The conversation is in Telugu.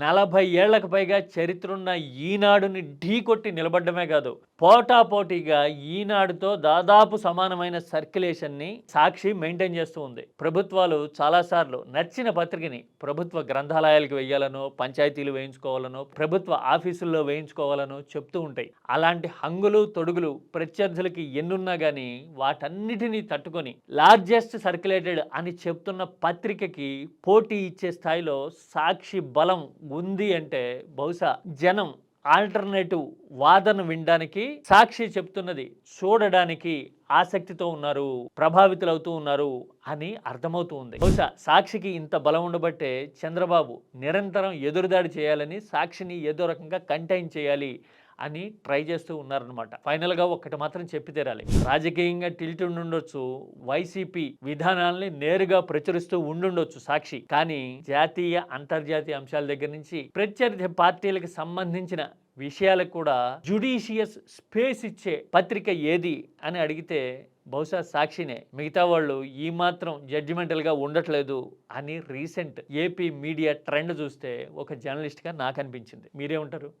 నలభై ఏళ్ళకు పైగా చరిత్రున్న ఈనాడుని ఢీకొట్టి నిలబడ్డమే కాదు పోటాపోటీగా ఈనాడుతో దాదాపు సమానమైన సర్క్యులేషన్ని సాక్షి మెయింటైన్ చేస్తూ ఉంది. ప్రభుత్వాలు చాలాసార్లు నచ్చిన పత్రికని ప్రభుత్వ గ్రంథాలయాలకు వేయాలనో పంచాయతీలు వేయించుకోవాలనో ప్రభుత్వ ఆఫీసుల్లో వేయించుకోవాలనో చెప్తూ ఉంటాయి. అలాంటి హంగులు తొడుగులు ప్రత్యర్థులకి ఎన్నున్నా కానీ వాటన్నిటినీ తట్టుకొని లార్జెస్ట్ సర్క్యులేటెడ్ అని చెప్తున్న పత్రికకి పోటీ ఇచ్చే స్థాయిలో సాక్షి బలం ఉంది అంటే బహుశా జనం ఆల్టర్నేటివ్ వాదన వినడానికి సాక్షి చెప్తున్నది చూడడానికి ఆసక్తితో ఉన్నారు ప్రభావితులవుతూ ఉన్నారు అని అర్థమవుతూ ఉంది. బహుశా సాక్షికి ఇంత బలం ఉండబట్టే చంద్రబాబు నిరంతరం ఎదురుదాడి చేయాలని సాక్షిని ఏదో రకంగా కంటైన్ చేయాలి అని ట్రై చేస్తూ ఉన్నారనమాట ఫైనల్గా ఒక్కటి మాత్రం చెప్పి తీరాలి. రాజకీయంగా టిల్ట్ ఉండుండొచ్చు వైసీపీ విధానాల్ని నేరుగా ప్రచురిస్తూ ఉండుండొచ్చు సాక్షి. కానీ జాతీయ అంతర్జాతీయ అంశాల దగ్గర నుంచి ప్రత్యర్థి పార్టీలకు సంబంధించిన విషయాలకు కూడా జుడిషియస్ స్పేస్ ఇచ్చే పత్రిక ఏది అని అడిగితే బహుశా సాక్షినే. మిగతా వాళ్ళు ఈ మాత్రం జడ్జిమెంటల్గా ఉండట్లేదు అని రీసెంట్ ఏపీ మీడియా ట్రెండ్ చూస్తే ఒక జర్నలిస్ట్గా నాకు అనిపించింది. మీరే ఉంటారు